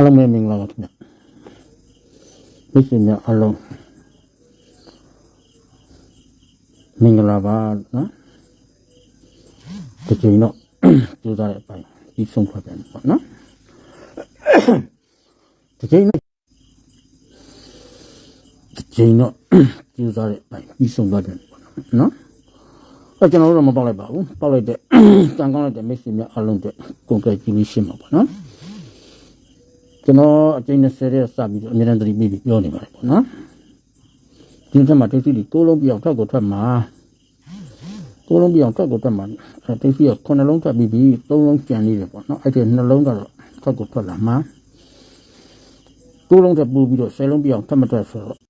အားလုံးပဲမင်္ဂလာပါခင်ဗျမိတ်ဆွေများအားလုံးမင်္ဂလာပါနော်ဒီချိန်တော့ကြိုးစားတဲ့အပိုင်းပြီးဆုံးထွက်တယ်ပေါ့နော်ဒီချိန်တော့ဒီချိန်တော့ကြိုးစားတဲ့အပိုင်းပြီးဆုံးသွားတယ်ပေါ့နော်အဲကျွန်တော်တို့တော့မပေါက်လိုက်ပါဘူးပေါက်လိုက်တဲ့တန်ကောင်းလိုက်တဲ့မိတ်ဆွေများအားလုံးအတွက် congratulation ပါပေါ့နော် ကျွန်တော်အကျဉ်း20ရက်စပြီးတော့အများနဲ့သတိပေးပြီးပြောနေပါတယ်ပေါ့နော်ဒီထက်မှာတိတ်စီကိုလုံးပြောင်းထွက်ကိုထွက်မှာကိုလုံးပြောင်းထွက်ကိုထွက်မှာအဲတိတ်စီကခုနှလုံးထွက်ပြီးပြီးသုံးလုံးကျန်နေတယ်ပေါ့နော်အဲ့ဒီနှလုံးကတော့ထွက်ကိုထွက်လာမှာကိုလုံးထပ်ပူပြီးတော့ဆယ်လုံးပြောင်းထွက်မထွက်ဆိုတော့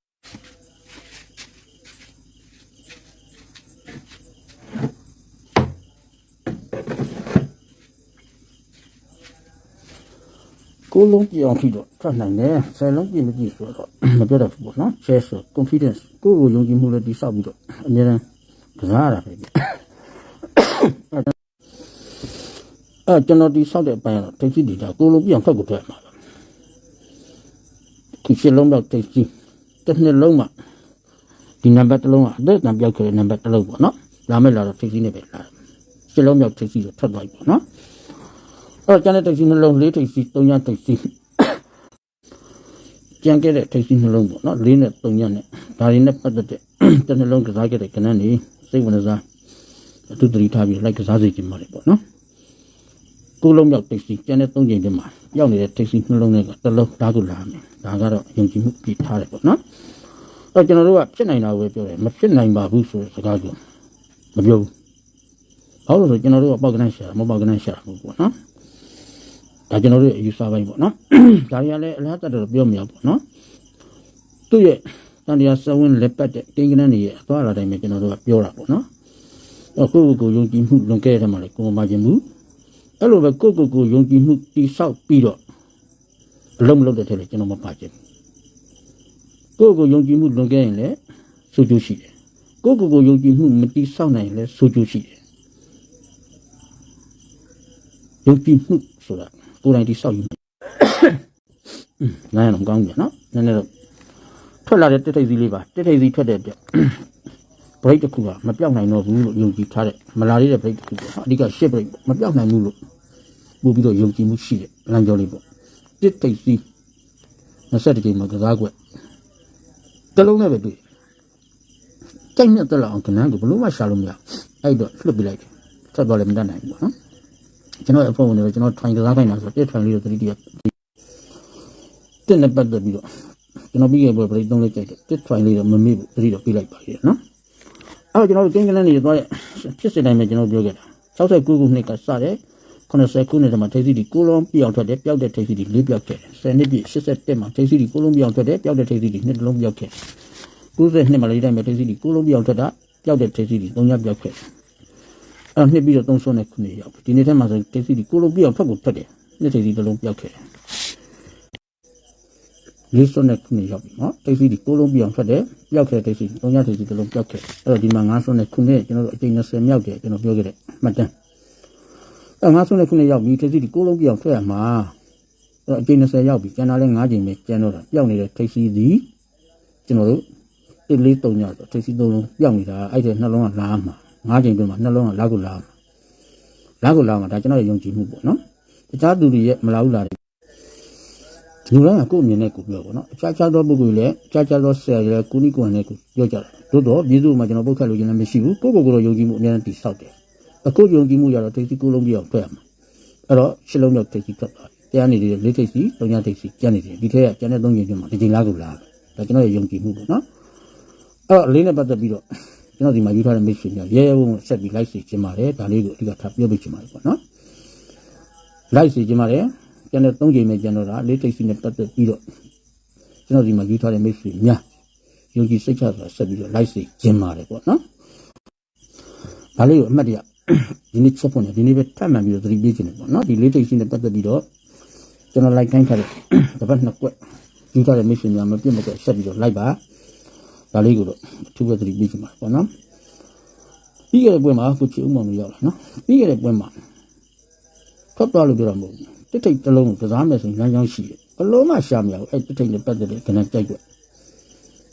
ကိုလုံးပြောင်းပြီးတော့ထွက်နိုင်တယ်ဆယ်လုံးပြည့်မကြည့်ဆိုတော့မပြောတတ်ဘူးပေါ့နော် share ဆို confidence ကိုယ့်ကိုယုံကြည်မှုလည်းတိဆောက်ပြီးတော့အများနဲ့ကစားရတာပဲအဲကျွန်တော်တိဆောက်တဲ့အပိုင်းကတော့ taxi ဒေတာကိုလုံးပြောင်းထွက်ကိုထွက်မှာပါဒီရှင်းလုံးတော့ taxi တစ်နှစ်လုံးမှာဒီနံပါတ်တစ်လုံးကအသက်တန်ပြောက်ခဲ့တဲ့နံပါတ်တစ်လုံးပေါ့နော်လာမဲ့လာတော့ taxi နဲ့ပဲလာတယ်ရှင်းလုံးပြောက် taxi ဆိုထွက်သွားပြီပေါ့နော်အဲ့ တော့ကျန်တဲ့ taxi နှလုံးလေး taxi သုံးည taxi ကြံခဲ့တဲ့ taxi နှလုံးပေါ့နော်လေးနဲ့သုံးညနဲ့ဒါတွေနဲ့ပတ်သက်တဲ့တစ်နှလုံးကစားခဲ့တဲ့ကဏ္ဍနေစိတ်ဝင်စားအတူတရီထားပြီးလိုက်ကစားစေချင်ပါတယ်ပေါ့နော်ကိုလုံးမြောက် taxi ကျန်တဲ့သုံးချိန်တည်းမှာရောက်နေတဲ့ taxi နှလုံးတွေကတစ်လုံးဓာတ်ကိုလာမယ်ဒါကတော့ယုံကြည်မှုပြထားတယ်ပေါ့နော်အဲ့တော့ကျွန်တော်တို့ကဖြစ်နိုင်တာကိုပဲပြောတယ်မဖြစ်နိုင်ပါဘူးဆိုတဲ့စကားကိုမပြောဘူးဘာလို့လဲဆိုကျွန်တော်တို့ကပေါက်ကနန်းရှာမပေါက်ကနန်းရှာဘူးပေါ့နော် ဒါကျွန်တော်တို့ရဲ့အယူဆပိုင်းပေါ့နော်ဒါတွေကလည်းအလားတတော်ပြောမရဘူးပေါ့နော်သူ့ရဲ့တန်တရားစဝင်းလက်ပတ်တဲ့ကိန်းကနန်းတွေရဲ့အသွားအလာတိုင်းပဲကျွန်တော်တို့ကပြောတာပေါ့နော်အခုကိုယုံကြည်မှုလွန်ခဲ့တဲ့မှာလေကိုမခြင်းမှုအဲ့လိုပဲကိုကိုကိုယုံကြည်မှုတိဆောက်ပြီးတော့အလုံးမလုံးတဲ့ထဲလေကျွန်တော်မပါခြင်းကိုကိုယုံကြည်မှုလွန်ခဲ့ရင်လည်းဆိုကျိုးရှိတယ်ကိုကိုကိုယုံကြည်မှုမတိဆောက်နိုင်ရင်လည်းဆိုကျိုးရှိတယ်ယုံကြည်မှုဆိုတာ ကိုယ်တိုင်တိဆောက်ယူနိုင်အောင်ကောင်းပြီနော်နည်းနည်းတော့ထွက်လာတဲ့တက်ထိပ်စည်းလေးပါတက်ထိပ်စည်းထွက်တဲ့အတွက် break တစ်ခုကမပြောက်နိုင်တော့ဘူးလို့ယုံကြည်ထားတဲ့မလာသေးတဲ့ break တစ်ခုပေါ့နော်အဓိက ship break မပြောက်နိုင်ဘူးလို့ပို့ပြီးတော့ယုံကြည်မှုရှိတဲ့လမ်းကြောလေးပေါ့တက်ထိပ်စည်း20ကြိမ်မှာကစားကွက်တစ်လုံးနဲ့ပဲတွေ့ကြိုက်မြတ်တက်လာအောင်ကနန်းကိုဘလို့မှရှာလို့မရအဲ့တော့လွတ်ပြလိုက်တယ်ဆက်သွားလည်းမတတ်နိုင်ဘူးပေါ့နော် ကျွန်တော်အဖို့ဝင်နေတော့ကျွန်တော် try ကစားခိုင်းတာဆိုတက် try လေးတော့တတိတရတက်နဲ့ပတ်သက်ပြီးတော့ကျွန်တော်ပြီးခဲ့ပွဲ break သုံးလေးကြိုက်တယ်တက် try လေးတော့မမေ့ဘူးတတိတော့ပြလိုက်ပါသေးတယ်နော်အဲ့တော့ကျွန်တော်တို့ကင်းကလန်းနေသွားတဲ့ဖြစ်စစ်တိုင်းပဲကျွန်တော်ပြောခဲ့တာ69ခုနှစ်ကစတဲ့90ခုနှစ်တည်းမှာထိပ်စီတီကိုလုံးပြောင်းထွက်တယ်ပျောက်တဲ့ထိပ်စီတီလေးပျောက်ခဲ့တယ်10နှစ်ပြည့်87မှာထိပ်စီတီကိုလုံးပြောင်းထွက်တယ်ပျောက်တဲ့ထိပ်စီတီနှစ်လုံးပျောက်ခဲ့90နှစ်မှာလေးတိုင်းပဲထိပ်စီတီကိုလုံးပြောင်းထွက်တာပျောက်တဲ့ထိပ်စီတီသုံးညပျောက်ခဲ့ အဲ့နှစ်ပြီးတော့300နဲ့ခုနှစ်ရောက်ပြီဒီနေ့ထဲမှာဆိုထိပ်စီတီကိုလုံးပြောင်းထွက်ကိုထွက်တယ်နှစ်ထိပ်စီတစ်လုံးပျောက်ခဲ့တယ်လေးစွန်းနဲ့ခုနှစ်ရောက်ပြီနော်တိတ်စီဒီကိုလုံးပြောင်းထွက်တယ်ပျောက်ခဲ့တဲ့တိတ်စီသုံးရတိတ်စီတစ်လုံးပျောက်ခဲ့အဲ့တော့ဒီမှာ9စွန်းနဲ့ခုနှစ်ကျွန်တော်တို့အကျိန်20မြောက်တယ်ကျွန်တော်ပြောခဲ့တဲ့မှတ်တမ်းအဲ့9စွန်းနဲ့ခုနှစ်ရောက်ပြီတိတ်စီဒီကိုလုံးပြောင်းထွက်ရမှာအဲ့တော့အကျိန်20ရောက်ပြီကျန်တာလဲ9ချိန်ပဲကျန်တော့တာပျောက်နေတဲ့တိတ်စီဒီကျွန်တော်တို့တစ်လေးသုံးရဆိုတိတ်စီသုံးလုံးပျောက်နေတာအဲ့ဒီနှလုံးကလာမှာ 9ချိန်တွင်းမှာနှလုံးကလာကိုလာမှာလာကိုလာမှာဒါကျွန်တော်ရဲ့ယုံကြည်မှုပေါ့နော်တခြားသူတွေရဲ့မလာဘူးလားလူတိုင်းကကိုယ့်အမြင်နဲ့ကိုယ်ပြောပေါ့နော်အခြားခြားသောပုဂ္ဂိုလ်လည်းအခြားခြားသောဆရာတွေလည်းကိုနိကိုယ်နဲ့ကိုပြောကြတယ်တို့တော့ပြည်သူ့မှာကျွန်တော်ပုတ်ခတ်လို့ခြင်းလည်းမရှိဘူးကိုယ့်ကိုယ်ကိုယ်တော့ယုံကြည်မှုအများနဲ့တည်ဆောက်တယ်အခုယုံကြည်မှုရတော့ထိပ်စီကိုလုံးပြအောင်ထွက်ရမှာအဲ့တော့ရှစ်လုံးမြောက်ထိပ်စီထွက်သွားတယ်တရားနေတယ်လေးထိပ်စီသုံးညထိပ်စီကျန်နေတယ်ဒီထက်ကကျန်တဲ့သုံးချိန်ချင်းမှာဒီချိန်လားကိုလာဒါကျွန်တော်ရဲ့ယုံကြည်မှုပေါ့နော်အဲ့တော့လေးနဲ့ပတ်သက်ပြီးတော့ ကျွန်တော်ဒီမှာယူထားတဲ့ mission ကရဲရဲဝံ့ဝံ့ဆက်ပြီး like စီခြင်းပါတယ်ဒါလေးကိုအဓိကထားပြောပေးခြင်းပါတယ်ပေါ့နော် like စီခြင်းပါတယ်ကျန်တဲ့၃ချိန်ပဲကျန်တော့တာလေးထိပ်စီနဲ့ပတ်သက်ပြီးတော့ကျွန်တော်ဒီမှာယူထားတဲ့ mission များယုံကြည်စိတ်ချစွာဆက်ပြီးတော့ like စီခြင်းပါတယ်ပေါ့နော်ဒါလေးကိုအမှတ်တရဒီနေ့ချက်ဖို့နေဒီနေ့ပဲထပ်မှန်ပြီးတော့သတိပေးခြင်းတယ်ပေါ့နော်ဒီလေးထိပ်စီနဲ့ပတ်သက်ပြီးတော့ကျွန်တော် like ခိုင်းထားတဲ့တပတ်နှစ်ကွက်ယူထားတဲ့ mission များမပြတ်မကွက်ဆက်ပြီးတော့ like ပါ ဒါလေးကိုတော့အထူးပဲသတိပေးခြင်းပါတယ်ပေါ့နော်ပြီးခဲ့တဲ့ပွဲမှာကိုချီဦးမောင်တို့ရောက်လာနော်ပြီးခဲ့တဲ့ပွဲမှာထွက်သွားလို့ပြောတာမဟုတ်ဘူးတစ်ထိတ်တစ်လုံးကစားမယ်ဆိုရင်လမ်းကြောင်းရှိတယ်ဘလို့မှရှာမရဘူးအဲ့တစ်ထိတ်နဲ့ပတ်သက်တဲ့ကဏ္ဍကြိုက်ွက်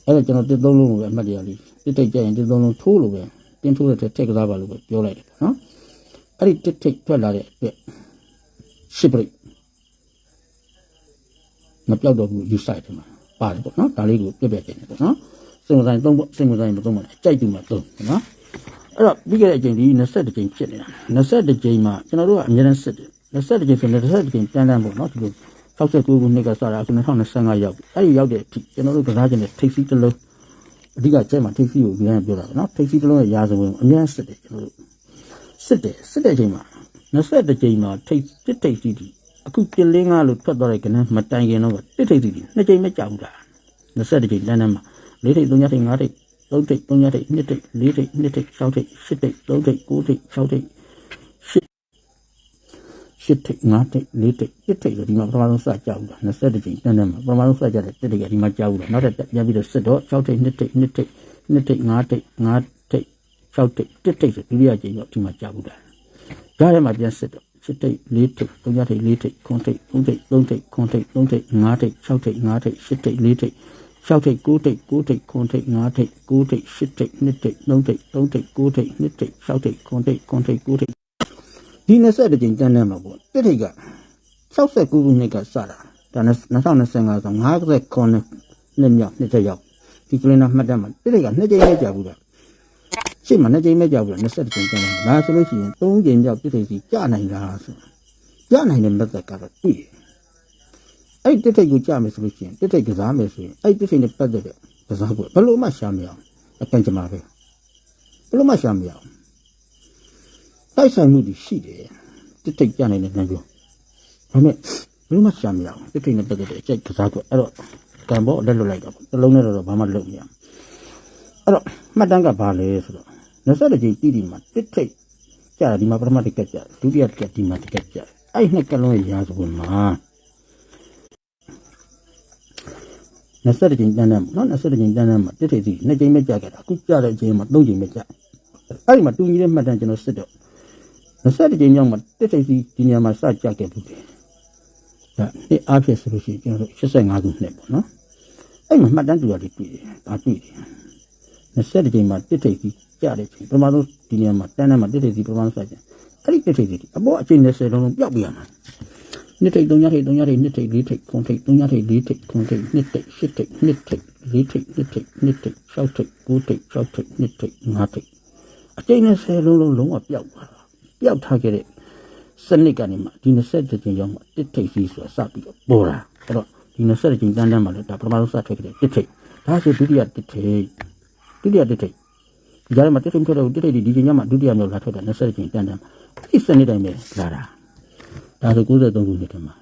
အဲ့တော့ကျွန်တော်တစ်သုံးလုံးကိုပဲအမှတ်တရလေးတစ်ထိတ်ကြရင်တစ်သုံးလုံးထိုးလို့ပဲတင်းထိုးတဲ့ထက်ထက်ကစားပါလို့ပဲပြောလိုက်တယ်နော်အဲ့ဒီတစ်ထိတ်ထွက်လာတဲ့အတွက်ရှစ်ပရိတ်မပြောက်တော့ဘူးယူဆိုင်တယ်မှာပါတယ်ပေါ့နော်ဒါလေးကိုပြက်ပြက်ကျင်တယ်ပေါ့နော် စင်မဆိုင်သုံးပေါ့စင်မဆိုင်မသုံးပါနဲ့အကြိုက်တူမှာသုံးနော်အဲ့တော့ပြီးခဲ့တဲ့အချိန်ဒီ20ကြိမ်ဖြစ်နေတာ20ကြိမ်မှာကျွန်တော်တို့ကအများနဲ့စစ်တယ်20ကြိမ်ဆိုရင်20ကြိမ်တန်းတန်းပေါ့နော်ဒီလို69ခုနှစ်ကစတာအခု2025ရောက်ပြီအဲ့ဒီရောက်တဲ့အထိကျွန်တော်တို့ကစားခြင်းနဲ့ထိပ်စီးတစ်လုံးအဓိကကျဲမှာထိပ်စီးကိုပြန်ပြောတာပေါ့နော်ထိပ်စီးတစ်လုံးရဲ့ရာဇဝင်အများစစ်တယ်ကျွန်တော်တို့စစ်တယ်စစ်တဲ့အချိန်မှာ20ကြိမ်မှာထိပ်တစ်ထိပ်စီးဒီအခုပြလင်းကားလို့ထွက်သွားတဲ့ကနန်းမတိုင်ခင်တော့တစ်ထိပ်စီးဒီနှစ်ကြိမ်မကြောက်ဘူးလား20ကြိမ်တန်းတန်းမှာ ၄ထိပ်3ထိပ်5ထိပ်3ထိပ်3ထိပ်2ထိပ်4ထိပ်2ထိပ်6ထိပ်7ထိပ်3ထိပ်9ထိပ်6ထိပ်ရှစ်ထိတ်ငါးထိတ်လေးထိတ်တစ်ထိတ်ဆိုဒီမှာပထမဆုံးစကြောက်ဘူးလား20ကြိမ်တန်းတန်းမှာပထမဆုံးစကြတဲ့တစ်ထိတ်ကဒီမှာကြောက်ဘူးလားနောက်ထပ်တက်ပြန်ပြီးတော့စစ်တော့6ထိတ်2ထိတ်2ထိတ်2ထိတ်5ထိတ်5ထိတ်6ထိတ်တစ်ထိတ်ဆိုဒုတိယကြိမ်တော့ဒီမှာကြောက်ဘူးလားကြားထဲမှာပြန်စစ်တော့ရှစ်ထိတ်လေးထိတ်သုံးထိတ်လေးထိတ်ခွန်ထိတ်သုံးထိတ်သုံးထိတ်ခွန်ထိတ်သုံးထိတ်5ထိတ်6ထိတ်5ထိတ်ရှစ်ထိတ်လေးထိတ် 6ထိတ်9ထိတ်9ထိတ်ခွန်ထိတ်5ထိတ်9ထိတ်10ထိတ်2ထိတ်3ထိတ်3ထိတ်9ထိတ်2ထိတ်6ထိတ်ခွန်ထိတ်ခွန်ထိတ်9ထိတ်ဒီ20ကြိမ်တန်းတန်းမှာပေါ့တစ်ထိတ်က69ခုနှစ်ကစတာဒါနဲ့2025ဆို59ခုနှစ်မြောက်နှစ်သက်ရောက်ဒီကလင်းနာမှတ်တမ်းမှာတစ်ထိတ်က2ကြိမ်ပဲကြာဘူးလားရှေ့မှာ2ကြိမ်ပဲကြာဘူးလား20ကြိမ်တန်းတန်းဒါဆိုလို့ရှိရင်3ကြိမ်မြောက်တစ်ထိတ်စီကြာနိုင်လားဆိုကြာနိုင်တဲ့မသက်ကတော့တွေ့တယ် အဲ့တစ်ထိတ်ကိုကြာမယ်ဆိုလို့ရှိရင်တစ်ထိတ်ကစားမယ်ဆိုရင်အဲ့တစ်ထိတ်နဲ့ပတ်သက်တဲ့ကစားပွဲဘယ်လိုမှရှာမရအောင်အကန့်ကြမှာပဲဘယ်လိုမှရှာမရအောင်တိုက်ဆိုင်မှုတွေရှိတယ်တစ်ထိတ်ကြာနိုင်တဲ့နန်းပြောဒါပေမဲ့ဘယ်လိုမှရှာမရအောင်တစ်ထိတ်နဲ့ပတ်သက်တဲ့အကျိတ်ကစားပွဲအဲ့တော့ကံဘောလက်လွတ်လိုက်တော့တစ်လုံးနဲ့တော့ဘာမှလုပ်မရအောင်အဲ့တော့မှတ်တမ်းကဘာလဲဆိုတော့20ကြိမ်တီးဒီမှာတစ်ထိတ်ကြာဒီမှာပထမတစ်ကက်ကြာဒုတိယတစ်ကက်ဒီမှာတစ်ကက်ကြာအဲ့နှစ်ကလုံးရဲ့ရာဇဝင်မှာ 20ကြိမ်တန်းတန်းနော်20ကြိမ်တန်းတန်းမှာတစ်ထိပ်စီ2ကြိမ်ပဲကြာခဲ့တာအခုကြာတဲ့အချိန်မှာ3ကြိမ်ပဲကြာအဲ့ဒီမှာတူညီတဲ့မှတ်တမ်းကျွန်တော်စစ်တော့20ကြိမ်မြောက်မှာတစ်ထိပ်စီဒီညမှာစကြာခဲ့ဘူးတယ်ဒါဒီအားဖြင့်ဆိုလို့ရှိရင်ကျွန်တော်တို့85ခုနှစ်ပေါ့နော်အဲ့မှာမှတ်တမ်းတူရတယ်တွေ့တယ်ဒါတွေ့တယ်20ကြိမ်မှာတစ်ထိပ်စီကြာတဲ့ချိန်ပထမဆုံးဒီညမှာတန်းတန်းမှာတစ်ထိပ်စီပထမဆုံးစကြာအဲ့ဒီတစ်ထိပ်စီအပေါ်အချိန်20လုံးလုံးပျောက်ပြရမှာ နှစ်ထိတ်သုံးညထိတ်သုံးညထိတ်နှစ်ထိတ်လေးထိတ်ခုံထိတ်သုံးညထိတ်လေးထိတ်ခုံထိတ်နှစ်ထိတ်ရှစ်ထိတ်နှစ်ထိတ်လေးထိတ်နှစ်ထိတ်နှစ်ထိတ်၆ထိတ်၉ထိတ်၆ထိတ်နှစ်ထိတ်၅ထိတ်အကျိန်းနဲ့ဆယ်လုံးလုံးလုံးဝပျောက်သွားတာပျောက်ထားခဲ့တဲ့စနစ်ကနေမှဒီ20ကြိမ်ရောက်မှတစ်ထိတ်စီဆိုတာစပြီးတော့ပေါ်တာအဲ့တော့ဒီ20ကြိမ်တန်းတန်းမှလည်းဒါပထမဆုံးစထွက်ခဲ့တဲ့တစ်ထိတ်ဒါဆိုဒုတိယတစ်ထိတ်ဒုတိယတစ်ထိတ်ဒီကြားမှာတစ်ထိတ်ထွက်တဲ့တစ်ထိတ်ဒီကြိမ်ညမှာဒုတိယမြောက်လာထွက်တဲ့20ကြိမ်တန်းတန်းအဲ့ဒီစနစ်တိုင်းပဲလာတာ ဒါဆို93ခုနှစ်တည်းမှာ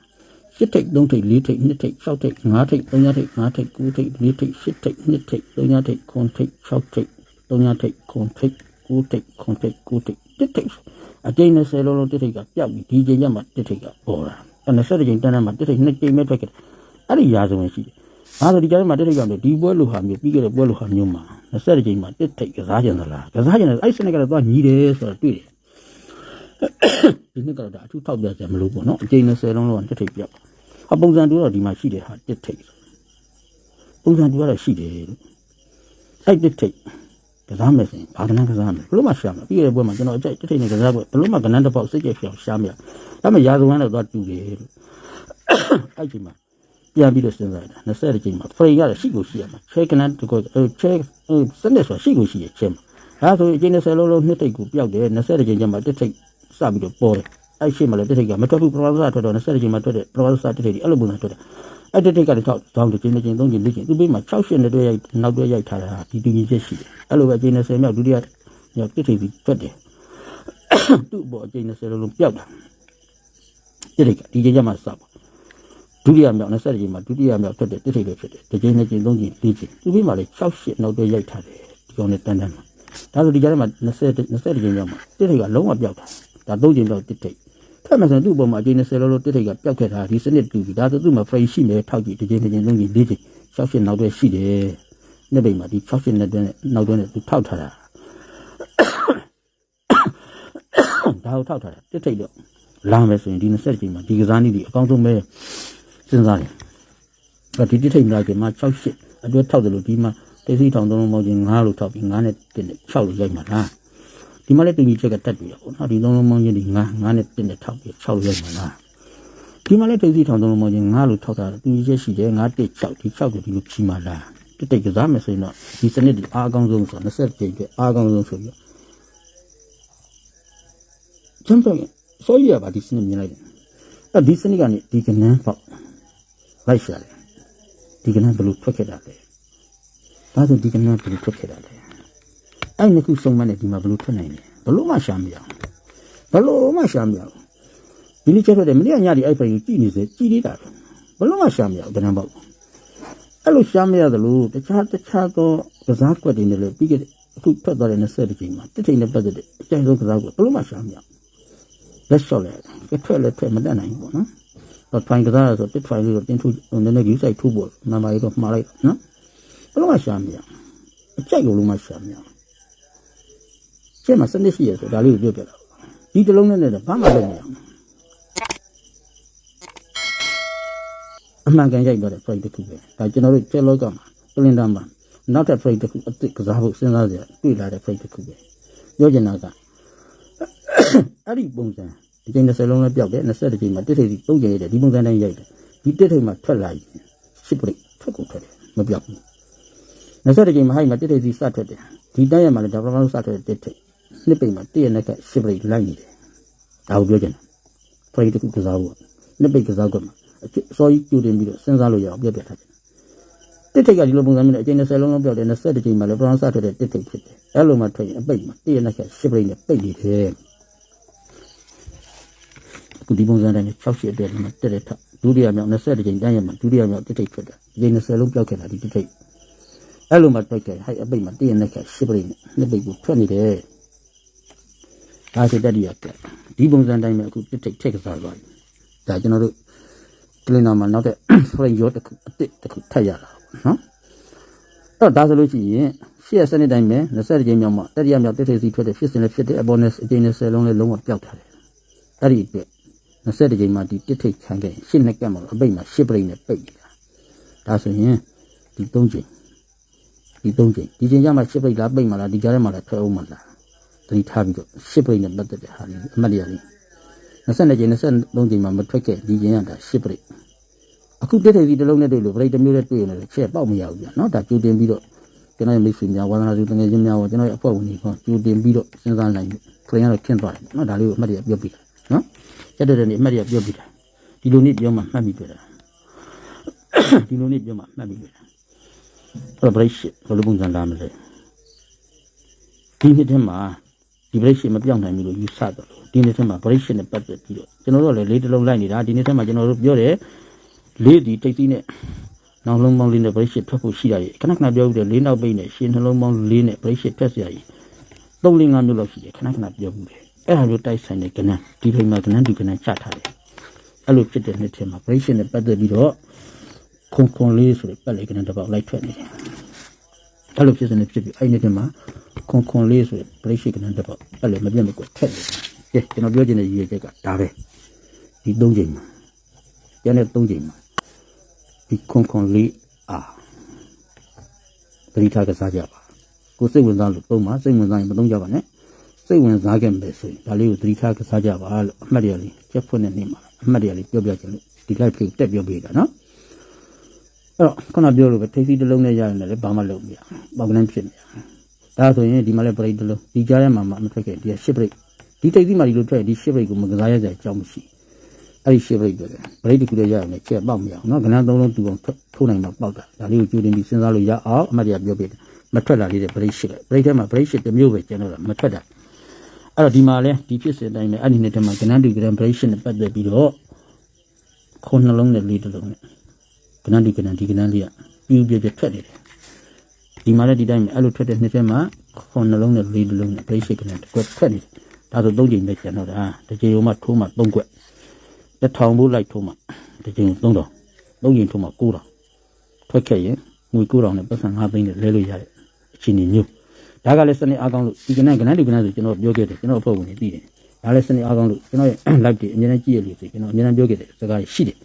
ရှစ်ထိတ်သုံးထိတ်လေးထိတ်နှစ်ထိတ်၆ထိတ်၅ထိတ်၃ညထိတ်၅ထိတ်၉ထိတ်လေးထိတ်ရှစ်ထိတ်နှစ်ထိတ်၃ညထိတ်9ထိတ်6ထိတ်၃ညထိတ်9ထိတ်9ထိတ်9ထိတ်9ထိတ်တစ်ထိတ်အကျိန်း20လုံးလုံးတစ်ထိတ်ကပျောက်ပြီးဒီချိန်ကျမှတစ်ထိတ်ကပေါ်လာအဲ20ချိန်တန်းတန်းမှာတစ်ထိတ်နှစ်ချိန်ပဲထွက်ခဲ့တယ်အဲ့ဒီရာဇဝင်ရှိတယ်အဲဆိုဒီကြားထဲမှာတစ်ထိတ်ကတော့ဒီပွဲလိုဟာမျိုးပြီးခဲ့တဲ့ပွဲလိုဟာမျိုးမှာ20ချိန်မှာတစ်ထိတ်ကစားကြတယ်လားကစားကြတယ်အဲ့စနစ်ကတော့သွားညီးတယ်ဆိုတော့တွေ့တယ် ဒီနှစ်ကတော့ဒါအထူးထောက်ပြကြမလို့ပေါ့နော်အကျိန်20လုံးလုံးကတစ်ထိပ်ပြောက်အပုံစံတူတော့ဒီမှာရှိတယ်ဟာတစ်ထိပ်ပုံစံတူကတော့ရှိတယ်လို့အဲ့တစ်ထိပ်ကစားမယ်ဆိုရင်ဘာကနန်းကစားမယ်ဘလို့မှရှာမှာပြီးရတဲ့ဘွဲမှာကျွန်တော်အကြိုက်တစ်ထိပ်နဲ့ကစားဘွဲဘလို့မှကနန်းတစ်ပေါက်စိတ်ကြက်ဖြောင်းရှာမရဒါပေမဲ့ရာဇဝင်တော့သွားတူတယ်လို့အဲ့ဒီမှာပြန်ပြီးတော့စဉ်းစားတာ20ချိန်မှာဖရိရတယ်ရှိကိုရှိရမှာချဲကနန်းတကောချဲစနစ်ဆိုရှိကိုရှိရချဲမှာဒါဆိုရင်အချိန်20လုံးလုံးနှစ်ထိပ်ကိုပျောက်တယ်20ချိန်ကျမှတစ်ထိပ် စပြီးတော့ပေါ်တယ်အဲ့ရှိမှလည်းတစ်ထိပ်ကမထွက်ဘူးပရဝဇ္ဇထွက်တော့20ချိန်မှထွက်တယ်ပရဝဇ္ဇတစ်ထိပ်ဒီအဲ့လိုပုံစံထွက်တယ်အဲ့တစ်ထိပ်ကလည်းတော့တောင်းတစ်ချိန်တစ်ချိန်သုံးချိန်လေးချိန်သူပေးမှာ6ရှင်နဲ့တွဲရိုက်နောက်တွဲရိုက်ထားတာဒီတူညီချက်ရှိတယ်အဲ့လိုပဲအချိန်20မြောက်ဒုတိယမြောက်တစ်ထိပ်ပြီးထွက်တယ်သူ့ဘောအချိန်20လုံးလုံးပျောက်တာတစ်ထိပ်ကဒီချိန်ကျမှစပေါ့ဒုတိယမြောက်20ချိန်မှာဒုတိယမြောက်ထွက်တဲ့တစ်ထိပ်လေးဖြစ်တယ်တစ်ချိန်နှစ်ချိန်သုံးချိန်လေးချိန်သူပေးမှာလည်း6ရှင်နောက်တွဲရိုက်ထားတယ်ဒီကောင်နဲ့တန်းတန်းမှာဒါဆိုဒီကြားထဲမှာ20 20ကြိမ်ရောက်မှာတစ်ထိတ်ကလုံးဝပျောက်တာ ဒါ၃ကြိမ်တော့တစ်ထိတ်ထပ်မှဆိုသူ့အပေါ်မှာအကျဉ်း20လုံးလုံးတစ်ထိတ်ကပျောက်ခဲ့တာဒီစနစ်တူပြီဒါဆိုသူ့မှာ frame ရှိမယ်ထောက်ကြည့်တစ်ကြိမ်တစ်ကြိမ်သုံးကြိမ်လေးကြိမ်၆ရှင်းနောက်တွဲရှိတယ်နှစ်ပိတ်မှာဒီ6ရှင်းနဲ့တွဲနဲ့နောက်တွဲနဲ့သူထောက်ထားတာဒါကိုထောက်ထားတာတစ်ထိတ်တော့လာမယ်ဆိုရင်ဒီ20ချိန်မှာဒီကစားနည်းဒီအကောင်းဆုံးပဲစဉ်းစားတယ်အဲ့ဒီတိထိတ်မလာခင်မှာ6ရှစ်အတွဲထောက်တယ်လို့ဒီမှာတိတ်စီထောင်သုံးလုံးပေါင်းချင်း9လို့ထောက်ပြီး9နဲ့1နဲ့6လို့ရိုက်မှာလား ဒီမှာလည်းတင်ကြီးချက်ကတက်ပြီတော့နော်ဒီသုံးလုံးပေါင်းချင်းဒီ9 9နဲ့1နဲ့ထောက်ပြီး6လို့ရိုက်မှာလားဒီမှာလည်းတိတ်စီထောင်သုံးလုံးပေါင်းချင်း9လို့ထောက်တာတင်ကြီးချက်ရှိတယ်9 1 6ဒီ6ကိုဒီလိုဖြီးမှာလားတိတ်တိတ်ကစားမယ်ဆိုရင်တော့ဒီစနစ်ဒီအားအကောင်းဆုံးဆို20ချိန်အတွက်အားအကောင်းဆုံးဆိုပြီးကျန်တော့ဆိုရပါဒီစနစ်မြင်လိုက်တယ်အဲ့ဒီစနစ်ကနေဒီကနန်းပေါ့လိုက်ရှာတယ်ဒီကနန်းဘယ်လိုထွက်ခဲ့တာလဲဒါဆိုဒီကနန်းဘယ်လိုထွက်ခဲ့တာလဲ အဲ့နှစ်ခုစုံမနဲ့ဒီမှာဘယ်လိုထွက်နိုင်လဲဘယ်လို့မှရှာမရအောင်ဘယ်လို့မှရှာမရအောင်ဒီနေ့ချက်ထွက်တယ်မနေ့ကညဒီအဲ့ဖိုင်ကိုကြည့်နေစေကြည့်နေတာဘယ်လို့မှရှာမရအောင်ကနန်းပေါ့အဲ့လိုရှာမရသလိုတခြားတခြားသောကစားကွက်တွေနဲ့လည်းပြီးခဲ့တဲ့အခုထွက်သွားတဲ့20ချိန်မှာတစ်ချိန်နဲ့ပတ်သက်တဲ့အကျဉ်းဆုံးကစားကွက်ဘယ်လို့မှရှာမရအောင်လက်လျှော့လိုက်တယ်ထွက်လက်ထွက်မတတ်နိုင်ဘူးပေါ့နော်တော့ဖိုင်ကစားရဆိုတစ်ဖိုင်လေးတော့တင်းထူနည်းနည်းကြီးစိုက်ထူဖို့နံပါတ်တော့မှားလိုက်နော်ဘယ်လိုမှရှာမရအကြိုက်လို့မှရှာမရ ကျဲမှာစနစ်ရှိရဆိုဒါလေးကိုပြောပြတာဒီတလုံးနဲ့လည်းဘာမှလုပ်မရအောင်အမှန်ကန်ရိုက်တော့တဲ့ fight တစ်ခုပဲဒါကျွန်တော်တို့ကျဲလောကမှာပလင်တန်မှာနောက်ထပ် fight တစ်ခုအစ်စ်ကစားဖို့စဉ်းစားကြတွေ့လာတဲ့ fight တစ်ခုပဲပြောချင်တာကအဲ့ဒီပုံစံအချိန်20လုံးလည်းပြောက်တယ်20ချိန်မှာတစ်ထိပ်စီတုံးကျရတယ်ဒီပုံစံတိုင်းရိုက်တယ်ဒီတစ်ထိပ်မှာထွက်လာရင်ရှစ်ပရိထွက်ကုန်ထွက်တယ်မပြောက်ဘူး20ချိန်မှာဟိုက်မှာတစ်ထိပ်စီစထွက်တယ်ဒီတိုင်းရမှာလည်းဒါပရမလို့စထွက်တဲ့တစ်ထိပ် နှစ်ပိတ်မှာတည့်ရနဲ့ကရှစ်ပရိလိုက်နေတယ်ဒါကိုပြောချင်တာပရိတခုကစားဖို့နှစ်ပိတ်ကစားကွက်မှာအစောကြီးကျူတင်ပြီးတော့စဉ်းစားလို့ရအောင်ပြပြထားတယ်တစ်ထိပ်ကဒီလိုပုံစံမျိုးနဲ့အချိန်20လုံးလုံးပြောက်တယ်20ချိန်မှာလည်းပရမစထွက်တဲ့တစ်ထိပ်ဖြစ်တယ်အဲ့လိုမှထွက်ရင်အပိတ်မှာတည့်ရနဲ့ကရှစ်ပရိနဲ့ပိတ်နေတယ်အခုဒီပုံစံတိုင်းနဲ့60အတွက်ဒီမှာတက်တဲ့ထပ်ဒုတိယမြောက်20ကြိမ်တန်းရမှာဒုတိယမြောက်တစ်ထိပ်ဖြစ်တာဒီ20လုံးပြောက်ခဲ့တာဒီတစ်ထိပ်အဲ့လိုမှတွက်ခဲ့ဟဲ့အပိတ်မှာတည့်ရနဲ့ခက်ရှစ်ပိတ်နဲ့နှစ်ပိတ်ကိုထွက်နေတယ် ဒါဆိုတက်ဒီရကဒီပုံစံတိုင်းမှာအခုတစ်ထိပ်ထက်ကစားသွားပြီဒါကျွန်တော်တို့ကလင်နာမှာနောက်တဲ့ frame ရောတစ်ခုအစ်စ်တစ်ခုထပ်ရတာနော်အဲ့တော့ဒါဆိုလို့ရှိရင်ရှေ့ရစနစ်တိုင်းပဲ20ကြိမ်မြောက်မှာတတိယမြောက်တစ်ထိပ်စီထွက်တဲ့ဖြစ်စဉ်လည်းဖြစ်တဲ့အပေါ်နဲ့အကျိန်20လုံးလည်းလုံးဝပျောက်ထားတယ်အဲ့ဒီအတွက်20ကြိမ်မှာဒီတစ်ထိတ်ခံခဲ့ရှစ်နှစ်ကက်မှာအပိတ်မှာရှစ်ပရိတ်နဲ့ပိတ်နေတာဒါဆိုရင်ဒီ3ကြိမ်ဒီ3ကြိမ်ဒီကြိမ်ကျမှရှစ်ပရိတ်လားပိတ်မှာလားဒီကြားထဲမှာလားထွက်အောင်မှာလား သတိထားပြီးတော့ရှစ်ပရိတ်နဲ့ပတ်သက်တဲ့ဟာလေးအမှတ်ရလေး22ကြိမ်23ကြိမ်မှာမထွက်ခဲ့ဒီကြိမ်ကဒါရှစ်ပရိတ်အခုတစ်ထိတ်ဒီတစ်လုံးနဲ့တွေ့လို့ပရိတ်တစ်မျိုးနဲ့တွေ့ရင်လည်းချက်ပေါက်မရဘူးဗျာနော်ဒါကြိုတင်ပြီးတော့ကျွန်တော်ရဲ့မိတ်ဆွေများဝါသနာစုတငယ်ချင်းများကိုကျွန်တော်ရဲ့အဖွဲ့ဝင်တွေကကြိုတင်ပြီးတော့စဉ်းစားနိုင်ပြီခရင်ကတော့ခင်းသွားတယ်နော်ဒါလေးကိုအမှတ်ရပြောပြတာနော်ကျက်တဲ့နေ့အမှတ်ရပြောပြတာဒီလိုနေ့ပြောမှမှတ်မိပြတာဒီလိုနေ့ပြောမှမှတ်မိပြတာအဲ့တော့ break shit ဘယ်လိုပုံစံလာမလဲဒီနှစ်ထဲမှာ ဒီ break ရှင်မပြောင်းနိုင်ဘူးလို့ယူဆတယ်လို့ဒီနေ့ထက်မှာ break ရှင်နဲ့ပတ်သက်ပြီးတော့ကျွန်တော်တို့ကလည်းလေးတစ်လုံးလိုက်နေတာဒီနေ့ထက်မှာကျွန်တော်တို့ပြောတယ်လေးဒီတိတ်တိနဲ့နောက်လုံးပေါင်းလေးနဲ့ break ရှင်ထွက်ဖို့ရှိတာရေခဏခဏပြောဦးတယ်လေးနောက်ပိတ်နဲ့ရှင်နှလုံးပေါင်းလေးနဲ့ break ရှင်ထွက်စရာရေ၃လ၅မျိုးလောက်ရှိတယ်ခဏခဏပြောဦးတယ်အဲ့ဒါမျိုးတိုက်ဆိုင်တဲ့ကဏ္ဍဒီဘိမှာကဏ္ဍဒီကဏ္ဍချထားတယ်အဲ့လိုဖြစ်တဲ့နေ့ထက်မှာ break ရှင်နဲ့ပတ်သက်ပြီးတော့ခွန်ခွန်လေးဆိုတဲ့ပတ်လေကဏ္ဍတစ်ပေါက်လိုက်ထွက်နေတယ်အဲ့လိုဖြစ်စနေဖြစ်ပြီးအဲ့ဒီနေ့ထက်မှာ ခွန်ခွန်လေးဆိုတဲ့ break ကဏ္ဍတစ်ပေါက်ပတ်လေမပြတ်မကွက်ထွက်နေတယ်ကဲကျွန်တော်ပြောချင်တဲ့ရည်ရွယ်ချက်ကဒါပဲဒီ၃ချိန်မှာကျန်တဲ့၃ချိန်မှာဒီခွန်ခွန်လေးအာပရိထားကစားကြပါကိုစိတ်ဝင်စားလို့သုံးပါစိတ်ဝင်စားရင်မသုံးကြပါနဲ့စိတ်ဝင်စားခဲ့မယ်ဆိုရင်ဒါလေးကိုသတိထားကစားကြပါလို့အမှတ်ရလေးချက်ဖွင့်နေနေမှာအမှတ်ရလေးပြောပြချင်လို့ဒီ live ကိုတက်ပြောပြတာနော်အဲ့တော့ခုနပြောလို့ပဲထိပ်စီတစ်လုံးနဲ့ရရင်လည်းဘာမှလုပ်မရဘောက်ကနန်းဖြစ်နေ ဒါဆိုရင်ဒီမှာလည်း break တစ်လုံးဒီကြားထဲမှာမထွက်ခဲ့ဒီက10 break ဒီထိပ်စီမှာဒီလိုထွက်ဒီ10 break ကိုမကစားရစရာအကြောင်းမရှိအဲ့ဒီ10 break ပဲ break တစ်ခုလည်းရရင်လည်းချက်ပေါက်မရအောင်နော်ကနန်းသုံးလုံးတူအောင်ထိုးနိုင်မှာပေါက်တာဒါလေးကိုကြိုတင်ပြီးစဉ်းစားလို့ရအောင်အမှတ်ရပြောပြတယ်မထွက်လာလေးတဲ့ break 10 break ထဲမှာ break 10တစ်မျိုးပဲကျန်တော့တာမထွက်တာအဲ့တော့ဒီမှာလဲဒီဖြစ်စဉ်တိုင်းပဲအဲ့ဒီနှစ်ထဲမှာကဏ္ဍတူကဏ္ဍ vibration နဲ့ပတ်သက်ပြီးတော့ခုနှလုံးနဲ့လေးတစ်လုံးနဲ့ကဏ္ဍဒီကဏ္ဍဒီကဏ္ဍလေးကပြူပြပြထွက်နေတယ် ဒီမှာလည်းဒီတိုင်းပဲအဲ့လိုထွက်တဲ့နှစ်ထဲမှာခုနှလုံးနဲ့လေးတစ်လုံးနဲ့ vibration ကဏ္ဍတစ်ကွက်ထွက်နေတယ်ဒါဆိုသုံးချိန်ပဲကျန်တော့တာတစ်ချိန်မှထိုးမှသုံးကွက်တစ်ထောင်ဖို့လိုက်ထိုးမှတစ်ချိန်သုံးတောင်သုံးချိန်ထိုးမှ9တောင်ထွက်ခဲ့ရင်ငွေ9တောင်နဲ့ပတ်စံ5သိန်းနဲ့လဲလို့ရတဲ့အခြေအနေမျိုးဒါကလည်းစနစ်အားကောင်းလို့ဒီကနေ့ကနေ့ဒီကနေ့ဆိုကျွန်တော်ပြောခဲ့တယ်ကျွန်တော်အဖွဲ့ဝင်တွေသိတယ်ဒါလည်းစနေအားကောင်းလို့ကျွန်တော်ရဲ့ live တွေအများကြီးကြည့်ရလို့ဆိုကျွန်တော်အများကြီးပြောခဲ့တဲ့စကားတွေရှိတယ်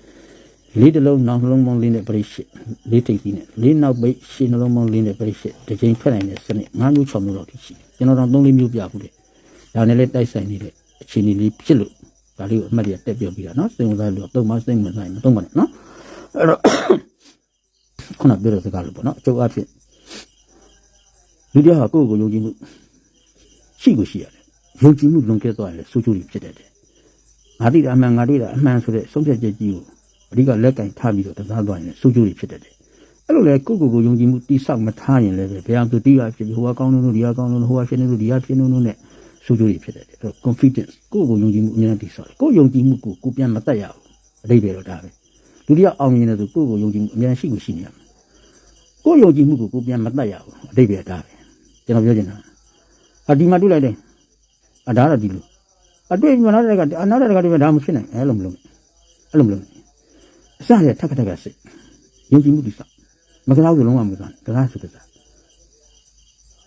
လေးတစ်လုံးနောက်နှလုံးပေါင်းလေးနဲ့ပရိရှစ်လေးထိပ်ပြီးနဲ့လေးနောက်ပိတ်ရှင်းနှလုံးပေါင်းလေးနဲ့ပရိရှစ်တစ်ချိန်ထွက်နိုင်တဲ့စနစ်၅မျိုး၆မျိုးလောက်ထိရှိတယ်ကျွန်တော်တော့၃၄မျိုးပြဘူးတယ်ဒါနဲ့လည်းတိုက်ဆိုင်နေတဲ့အခြေအနေလေးဖြစ်လို့ဒါလေးကိုအမှတ်ရတက်ပြောပြီးတာနော်စိတ်ဝင်စားလို့တော့မစိတ်ဝင်စားရင်မတော့ပါနဲ့နော်အဲ့တော့ခုနပြောတဲ့စကားလို့ပေါ့နော်အကျုပ်အဖြစ်လူတယောက်ဟာကိုယ့်ကိုယ်ယုံကြည်မှုရှိကိုရှိရတယ်ယုံကြည်မှုလွန်ကဲသွားရင်လည်းစိုးကျိုးတွေဖြစ်တတ်တယ်ငါသိတာအမှန်ငါသိတာအမှန်ဆိုတဲ့ဆုံးဖြတ်ချက်ကြီးကို အဓိကလက်ကင်ထားပြီးတော့တစားသွားရင်လည်းစိုးကျိုးတွေဖြစ်တတ်တယ်အဲ့လိုလေကိုယ့်ကိုယ်ကိုယုံကြည်မှုတိဆောက်မထားရင်လည်းပဲဘယ်အောင်သူတိရဖြစ်ပြီးဟိုကကောင်းလို့ဒီကကောင်းလို့ဟိုကဖြစ်နေလို့ဒီကဖြစ်နေလို့နဲ့စိုးကျိုးတွေဖြစ်တတ်တယ်အဲ့တော့ confidence ကိုယ့်ကိုယ်ယုံကြည်မှုအများကြီးတိဆောက်တယ်ကိုယ့်ယုံကြည်မှုကိုကိုယ်ပြန်မတတ်ရဘူးအဓိပ္ပာယ်တော့ဒါပဲလူတယောက်အောင်မြင်တယ်ဆိုကိုယ့်ကိုယ်ယုံကြည်မှုအများရှိကိုရှိနေရမယ်ကိုယ့်ယုံကြည်မှုကိုကိုယ်ပြန်မတတ်ရဘူးအဓိပ္ပာယ်ဒါပဲကျွန်တော်ပြောချင်တာအဒီမှာတွေ့လိုက်တယ်အဒါတော့ဒီလိုအတွေ့မနာတဲ့ကအနာတဲ့ကတည်းကဒါမှဖြစ်နိုင်အဲ့လိုမလုပ်နဲ့အဲ့လိုမလုပ်နဲ့အ စရထက်ခက်ထက်ကစိတ်ယုံကြည်မှုတိဆောက်မကစားဘူးလုံးဝမကစားနဲ့ကစားဆိုကစား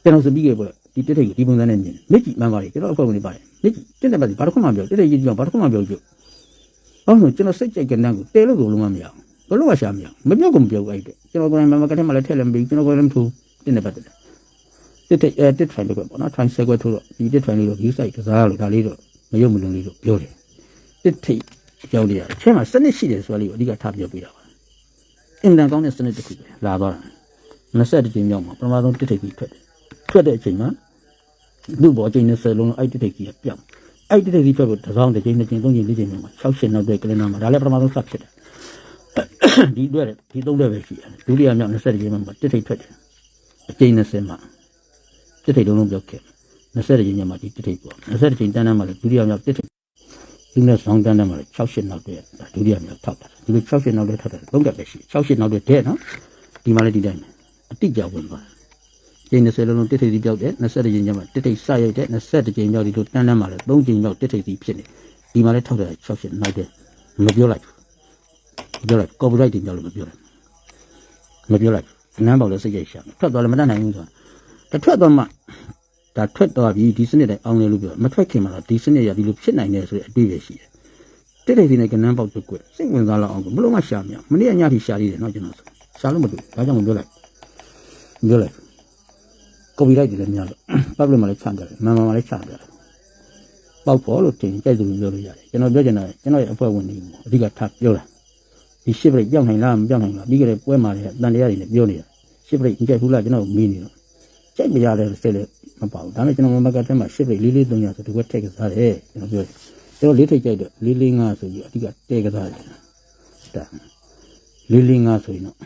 ကျွန်တော်စပီးခဲ့ပေါ့ဒီတက်ထိတ်ကိုဒီပုံစံနဲ့မြင်မြစ်ကြီးမှန်ပါလေကျွန်တော်အဖေကနေပါတယ်မြစ်ကြီးတက်တဲ့ပတ်ဘာတစ်ခုမှမပြောတက်ထိတ်ကြီးကြောင်ဘာတစ်ခုမှပြောကြည့်အောင်ဆိုကျွန်တော်စိတ်ကြိုက်ကနန်းကိုတဲလို့ကိုလုံးဝမရဘူးဘလို့ကရှာမရမပြောကုန်မပြောဘူးအဲ့တဲ့ကျွန်တော်ကိုယ်တိုင်မမကတဲ့မှလည်းထည့်လည်းမပြီးကျွန်တော်ကိုယ်လည်းမထူတက်တဲ့ပတ်တက်တက်ထိတ်အဲတက်ထိုင်လို့ပေါ့နော်ထိုင်ဆက်ကွက်ထိုးတော့ဒီတက်ထိုင်လေးတော့ view site ကစားလို့ဒါလေးတော့မယုံမလွန်လေးတော့ပြောတယ်တက်ထိတ် ကြောက်ရအချင်းမှာစနစ်ရှိတယ်ဆိုတာလေးကိုအဓိကထားပြောပြတာပါအင်တန်ကောင်းတဲ့စနစ်တစ်ခုပဲလာသွားတာ20ကြိမ်မြောက်မှာပထမဆုံးတက်ထိတ်ကြီးထွက်တယ်ထွက်တဲ့အချိန်မှာလူ့ဘောချိန်20လုံးအဲ့တက်ထိတ်ကြီးကပြောင်းအဲ့တက်ထိတ်ကြီးထွက်ဖို့တစ်စောင်းတစ်ချိန်နှစ်ချိန်သုံးချိန်လေးချိန်မြောက်မှာ6ရှင်နောက်တဲ့ကလင်နာမှာဒါလည်းပထမဆုံးစဖြစ်တယ်ဒီအတွက်ဒီသုံးတဲ့ပဲရှိတယ်ဒုတိယမြောက်20ကြိမ်မှာတက်ထိတ်ထွက်တယ်အချိန်20မှာတက်ထိတ်လုံးလုံးပြောခဲ့20ကြိမ်မှာဒီတက်ထိတ်ပေါ့20ကြိမ်တန်းတန်းမှာလည်းဒုတိယမြောက်တက်ထိတ် ဒီနဲ့ဆောင်းတန်းတန်းမှာလည်း6ရှင်နောက်တဲ့ဒုတိယမြောက်ထောက်တာဒီလို6ရှင်နောက်တဲ့ထောက်တာသုံးကပ်ပဲရှိ6ရှင်နောက်တဲ့တဲ့နော်ဒီမှာလည်းဒီတိုင်းအတိအကျဝင်သွားကျင်း20လုံးလုံးတစ်ထိပ်စီပြောက်တယ်20ကြိမ်ကျမှတစ်ထိပ်စရိုက်တယ်20ကြိမ်မြောက်ဒီလိုတန်းတန်းမှာလည်း3ကြိမ်မြောက်တစ်ထိပ်စီဖြစ်နေဒီမှာလည်းထောက်တယ်6ရှင်နောက်တဲ့မပြောလိုက်ဘူးပြောလိုက် copyright တင်ပြောလို့မပြောလိုက်မပြောလိုက်နမ်းပေါက်လည်းစိတ်ကြိတ်ရှာထွက်သွားလည်းမတတ်နိုင်ဘူးဆိုတာတထွက်သွားမှ ဒါထွက်သွားပြီဒီစနစ်တိုင်းအောင်တယ်လို့ပြောမထွက်ခင်မှာတော့ဒီစနစ်ရဒီလိုဖြစ်နိုင်တယ်ဆိုတဲ့အတွေ့အကြုံရှိတယ်တိတိစီနဲ့ကနန်းပေါက်တွက်စိတ်ဝင်စားလောက်အောင်ဘလို့မှရှာမရမနေ့ကညထိရှာသေးတယ်နော်ကျွန်တော်ရှာလို့မတွေ့ဒါကြောင့်မပြောလိုက်ပြောလိုက်ကော်ပီလိုက်တယ်လည်းများလို့ပတ်လို့မှလည်းချမ်းတယ်မန်မာမှလည်းချမ်းတယ်ပေါက်ဖို့လို့တင်ကြိုက်သူပြောလို့ရတယ်ကျွန်တော်ပြောချင်တာကျွန်တော်ရဲ့အဖွဲ့ဝင်တွေအဓိကထားပြောတာဒီရှစ်ပြိတ်ပြောင်းနိုင်လားမပြောင်းနိုင်လားပြီးကြတဲ့ပွဲမှာလည်းတန်တရားတွေနဲ့ပြောနေတာရှစ်ပြိတ်မကြိုက်ဘူးလားကျွန်တော်မင်းနေတော့ ကြိုက်မရတဲ့စိတ်လည်းမပါဘူးဒါနဲ့ကျွန်တော်မမကတဲမှာရှစ်ပရိတ်လေးလေးသုံးရဆိုဒီကွက်ထည့်ကစားတယ်ကျွန်တော်ပြောတယ်ကျွန်တော်လေးထိတ်ကြိုက်တော့လေးလေးငါဆိုပြီးအဓိကတဲကစားတယ်ဒါလေးလေးငါဆိုရင်တော့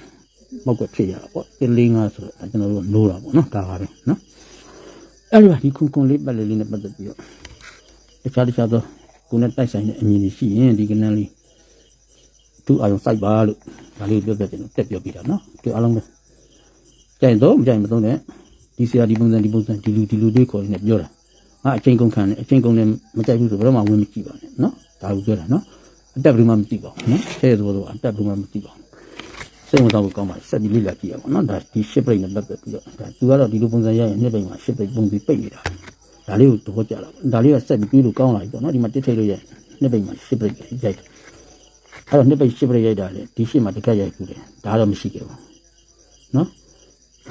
မောက်ကဖြစ်ရတာပေါ့လေးလေးငါဆိုတော့ကျွန်တော်တို့နိုးတာပေါ့နော်ဒါပါပဲနော်အဲ့ဒီပါဒီခုကွန်လေးပတ်လေးလေးနဲ့ပတ်သက်ပြီးတော့တခြားတခြားသောကိုယ်နဲ့တိုက်ဆိုင်တဲ့အမြင်တွေရှိရင်ဒီကနန်းလေးသူ့အာရုံစိုက်ပါလို့ဒါလေးပြောပြတယ်နော်တက်ပြောပြတာနော်ဒီအားလုံးပဲကြိုင်တော့မကြိုင်မသုံးနဲ့ ဒီဆရာဒီပုံစံဒီပုံစံဒီလူဒီလူလေးခေါ်နေပြောတာငါအချိန်ကုန်ခံတယ်အချိန်ကုန်တယ်မကြိုက်ဘူးဆိုဘယ်တော့မှဝင်မကြည့်ပါနဲ့နော်ဒါကိုပြောတာနော်အတက်ဘယ်သူမှမသိပါဘူးနော်ဆဲဆိုတော့အတက်ဘယ်သူမှမသိပါဘူးစိတ်ဝင်စားဖို့ကောင်းပါဆက်ပြီးလေ့လာကြည့်ရအောင်နော်ဒါဒီရှစ်ပရိတ်နဲ့ပတ်သက်ပြီးတော့ဒါသူကတော့ဒီလိုပုံစံရရင်နှစ်ပိတ်မှာရှစ်ပိတ်ပုံပြီးပိတ်နေတာဒါလေးကိုတော့ကြလာဒါလေးကဆက်ပြီးပြီးလို့ကောင်းလာပြီပေါ့နော်ဒီမှာတစ်ထိတ်လို့ရနှစ်ပိတ်မှာရှစ်ပိတ်ရိုက်တယ်အဲ့တော့နှစ်ပိတ်ရှစ်ပိတ်ရိုက်တာလေဒီရှစ်မှာတကက်ရိုက်ဘူးတယ်ဒါတော့မရှိခဲ့ဘူးနော်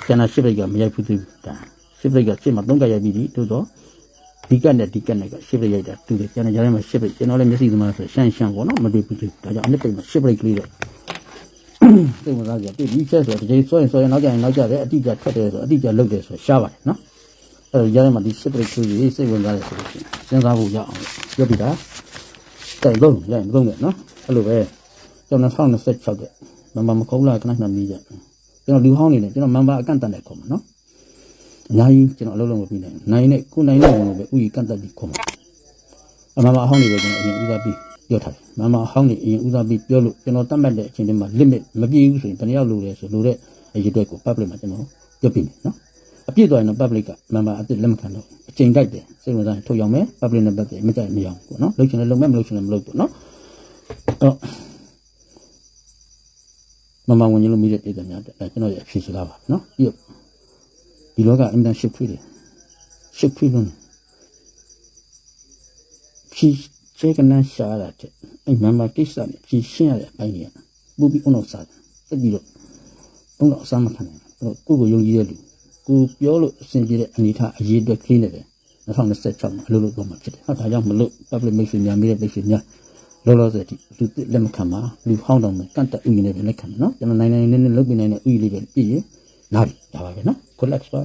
ကျန်တာရှစ်ပိတ်ကမရိုက်ဘူးသူဒါရှစ်ပိတ်ကရှစ်မှာသုံးကက်ရိုက်ပြီးပြီသို့တော့ဒီကက်နဲ့ဒီကက်နဲ့ကရှစ်ပိတ်ရိုက်တာသူတယ်ကျန်တဲ့ကြားထဲမှာရှစ်ပိတ်ကျွန်တော်လည်းမျက်စိသမားဆိုရှမ်းရှမ်းပေါ့နော်မတွေ့ဘူးသူဒါကြောင့်နှစ်ပိတ်မှာရှစ်ပိတ်ကလေးတော့စိတ်ဝင်စားကြပြီဒီချက်ဆိုတော့ဒီချိန်ဆွဲရင်ဆွဲရင်နောက်ကျရင်နောက်ကျတယ်အတိအကျထွက်တယ်ဆိုအတိအကျလုတ်တယ်ဆိုရှားပါတယ်နော်အဲ့တော့ကြားထဲမှာဒီရှစ်ပိတ်ကလေးစိတ်ဝင်စားတယ်ဆိုလို့ရှိရင်စဉ်းစားဖို့ရအောင်ပြောပြတာတိုင်လုံးရရင်လုံးမယ်နော်အဲ့လိုပဲကျွန်တော်2026တဲ့မမမခုံးလာခဏခဏမြည်ကြ ကျွန်တော်လူဟောင်းနေတယ်ကျွန်တော်မန်ပါအကန့်တန်တယ်ခေါ်မှာနော်အများကြီးကျွန်တော်အလုပ်လုပ်မပြီးနိုင်နိုင်နဲ့ကိုနိုင်တဲ့ဝင်ကိုပဲဥယျကန့်တက်ပြီးခေါ်မှာအမမအဟောင်းနေပဲကျွန်တော်အရင်ဥစားပြီးပြောထားတယ်မမအဟောင်းနေအရင်ဥစားပြီးပြောလို့ကျွန်တော်တတ်မှတ်တဲ့အချိန်တည်းမှာ limit မပြည့်ဘူးဆိုရင်ဘယ်နှယောက်လိုလဲဆိုလိုတဲ့အရေးအတွက်ကို public မှာကျွန်တော်ပြောပြမယ်နော်အပြည့်သွားရင်တော့ public ကမန်ပါအစ်လက်မခံတော့အချိန်တိုက်တယ်စိတ်ဝင်စားရင်ထုတ်ရောက်မယ် public နဲ့ပတ်သက်မကြိုက်မရအောင်ပေါ့နော်လုပ်ချင်တယ်လုပ်မယ်မလုပ်ချင်တယ်မလုပ်ပေါ့နော်အဲ့တော့ မမဝင်လို့မိတဲ့ပြည်သူများတဲ့ကျွန်တော်ရဲ့အဖြေစကားပါနော်ပြီးတော့ဒီလောကအင်တန်ရှစ်ခွေးတယ်ရှစ်ခွေးလုံးဖြီချေကနန်းရှာတာတဲ့အဲ့မမကိစ္စနဲ့ဖြီရှင်းရတဲ့အပိုင်းတွေကပူပြီးအောင်တော့စားတယ်တက်ပြီးတော့အောင်တော့အစားမခံနိုင်ဘူးကိုယ့်ကိုယုံကြည်တဲ့လူကိုပြောလို့အဆင်ပြေတဲ့အနေထားအရေးအတွက်ကလေးနဲ့ပဲ2026မှာအလုပ်လုပ်တော့မှာဖြစ်တယ်ဟုတ်ဒါကြောင့်မလို့ public မိတ်ဆွေများမိတဲ့မိတ်ဆွေများ လောလောဆယ်အထိလူသစ်လက်မခံပါလူဟောင်းတောင်မဲ့ကန့်တက်ဥယျာဉ်နဲ့ပဲလက်ခံမယ်နော်ကျွန်တော်နိုင်နိုင်နေနေလုပ်ပြနိုင်တဲ့ဥယျာဉ်လေးပဲပြည့်ရင်လာပြီဒါပါပဲနော် collect ပါ